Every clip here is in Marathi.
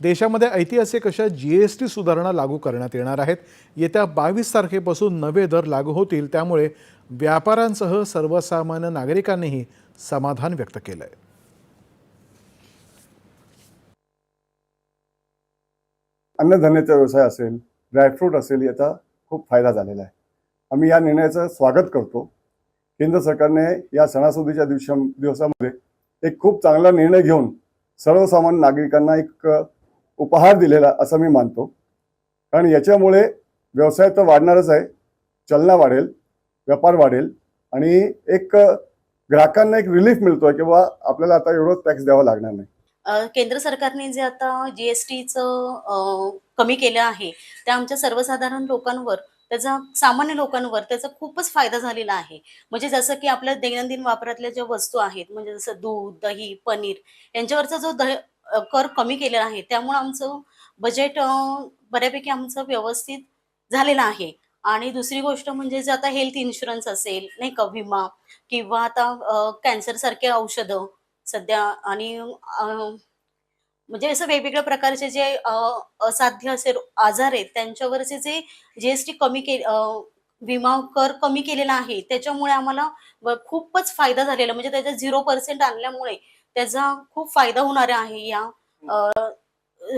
देशामध्ये ऐतिहासिक अशा जी एस टी सुधारणा लागू करण्यात येणार आहेत. येत्या बावीस तारखेपासून नवे दर लागू होतील. त्यामुळे व्यापाऱ्यांसह सर्वसामान्य नागरिकांनीही समाधान व्यक्त केलं आहे अन्नधान्याचा व्यवसाय असेल ड्रायफ्रूट असेल याचा खूप फायदा झालेला आहे. आम्ही या निर्णयाचं स्वागत करतो. केंद्र सरकारने या सणासुदीच्या दिवसा दिवसामध्ये एक खूप चांगला निर्णय घेऊन सर्वसामान्य नागरिकांना एक उपहार दिलेला असं मी मानतो. कारण याच्यामुळे व्यवसाय तर वाढणारच आहे चलना वाढेल व्यापार वाढेल आणि एक ग्राहकांना एक रिलीफ मिळतोय किंवा आपल्याला आता एवढं टॅक्स द्यावा लागणार नाही. केंद्र सरकारने जे आता जीएसटीचं कमी केलं आहे त्या आमच्या सर्वसाधारण लोकांवर त्याचा सामान्य लोकांवर त्याचा खूपच फायदा झालेला आहे. म्हणजे जसं की आपल्या दैनंदिन वापरातल्या ज्या वस्तू आहेत म्हणजे जसं दूध दही पनीर यांच्यावरचा जो दह कर कमी केलेला आहे. त्यामुळे आमचं बजेट बऱ्यापैकी आमचं व्यवस्थित झालेलं आहे. आणि दुसरी गोष्ट म्हणजे जे आता हेल्थ इन्शुरन्स असेल नाही का विमा किंवा आता कॅन्सरसारखे औषधं सध्या आणि म्हणजे असं वेगवेगळ्या प्रकारचे जे असाध्य असे आजार आहेत त्यांच्यावरचे जे जीएसटी कमी के विमा कर कमी केलेला आहे त्याच्यामुळे आम्हाला खूपच फायदा झालेला म्हणजे त्याच्या झिरो पर्सेंट आणल्यामुळे त्याचा खूप फायदा होणार आहे या अं,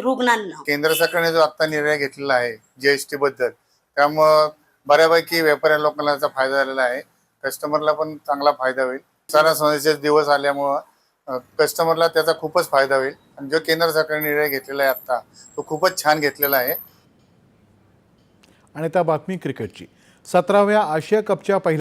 रुग्णांना. केंद्र सरकारने जो आता निर्णय घेतलेला आहे जीएसटी बद्दल त्यामुळं बऱ्यापैकी व्यापाऱ्या लोकांना त्याचा फायदा झालेला आहे. कस्टमरला पण चांगला फायदा होईल. सणासुदीचे दिवस आल्यामुळं कस्टमरला त्याचा खूपच फायदा होईल. आणि जो केंद्र सरकारने निर्णय घेतलेला आहे आता तो खूपच छान घेतलेला आहे. आणि त्या बातमी क्रिकेटची. सतराव्या आशिया कपच्या पहिल्या